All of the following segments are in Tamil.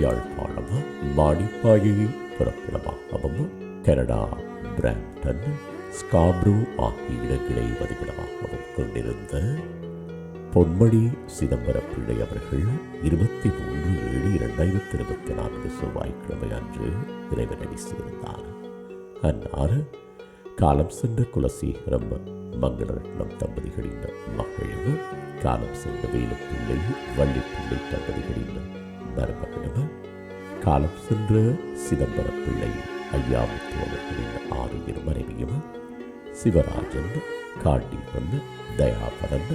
யாழ்ப்பாணம் மானிப்பாயை புறப்படமாகவும் கனடா பிராம்டன் ஸ்காப்ரூ ஆகிய இடங்களை வதிவிடமாகவும் கொண்டிருந்த பொன்மணி சிதம்பர பிள்ளை அவர்கள் இருபத்தி மூன்று ஏழு இரண்டாயிரத்தி இருபத்தி நான்கு செவ்வாய்க்கிழமை அன்று இறைவனடி சேர்ந்தார் அன்னார் காலம் சென்ற குலசேகரம் மங்களரத்னம் தம்பதிகளின் மகளும் காலம் சென்ற வேலுப்பிள்ளை வள்ளிப்பிள்ளை தம்பதிகளின் மருமகளும் காலம் சென்ற சிதம்பர பிள்ளை ஐயாமுத்து அவர்களின் மனைவியும் சிவராஜன் காண்டீபன் தயாபரன்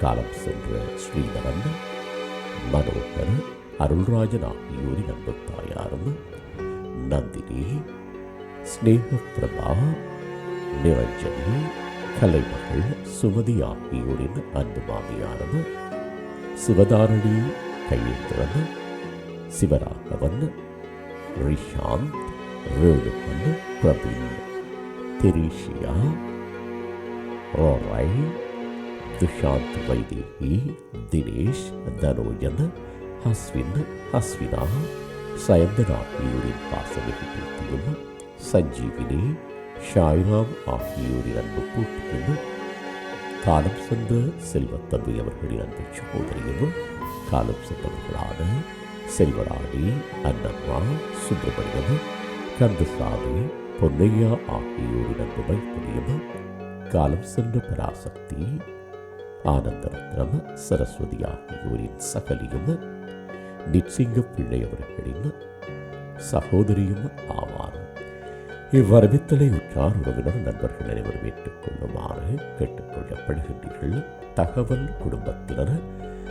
காலம் சென்ற ஸ்ரீதரன் மனோகர் அருள்ராஜன் ஆகியோரின் அன்பு தாயாரும் நந்தினி ஸ்னேகப்பிரபா நிரஞ்சனி கலைமகள் சுமதி ஆகியோரின் அன்பு மாமியாரும் சிவதாரணி கையேந்திரன் சிவராகவன் ரிஷாந்த் வேலுமன் பிரபீன் திரிஷியா ரோராய் துஷாந்த் வைதேகி தினேஷ் தனோஜன் ஹஸ்வின் ஹஸ்வினா சயந்தன் ஆகியோரின் பாசமிகு பூர்த்தியும் சஞ்சீவினி ஷாய்ராம் ஆகியோரின் அன்பு பூர்த்தியும் காலம் சென்ற செல்வத்தம்பி அவர்களின் அன்பு சகோதரியும் காலம் சென்றவர்களான செல்வராணி அன்னம்மா சுப்பிரமணியம் கந்தசாமி பொன்னையா ஆகியோரிடம் அன்பு மைத்திரியும் காலம் சென்ற பராசக்தி ஆனந்தரத்னம் சரஸ்வதி ஆகியோரின் சகலியும் நிச்சிங்க பிள்ளை அவர்களின் சகோதரியும் ஆவார். இவ்வரவித்தலை உற்றார் உறவினர் நண்பர்கள் அனைவரும் ஏற்றுக்கொள்ளுமாறு கேட்டுக்கொள்ளப்படுகின்றீர்கள். தகவல் குடும்பத்தினர்